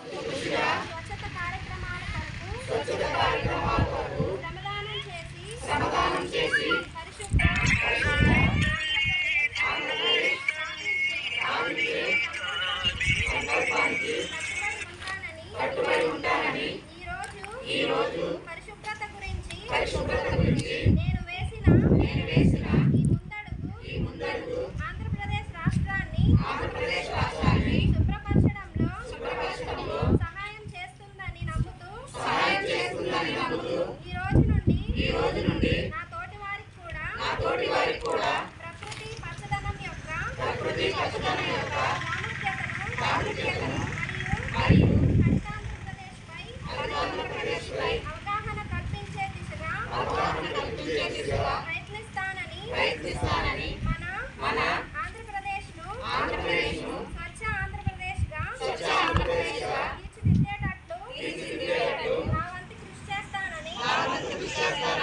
స్వచ్ఛత కార్యక్రమాల కొరకు శ్రమదానం చేసి కట్టుబడి ఉంటానని ఈ రోజు పరిశుభ్రత గురించి నేను వేసిన ఈ ముందడుగు ఆంధ్రప్రదేశ్ రాష్ట్రాన్ని ఈ రోజు నుండి నా తోటి వారికి కూడా ప్రకృతి పచ్చదనం యొక్క ప్రాముఖ్యతను మరియు హరితాంధ్రప్రదేశ్పై అవగాహన కల్పించే దిశగా ప్రయత్నిస్తానని Just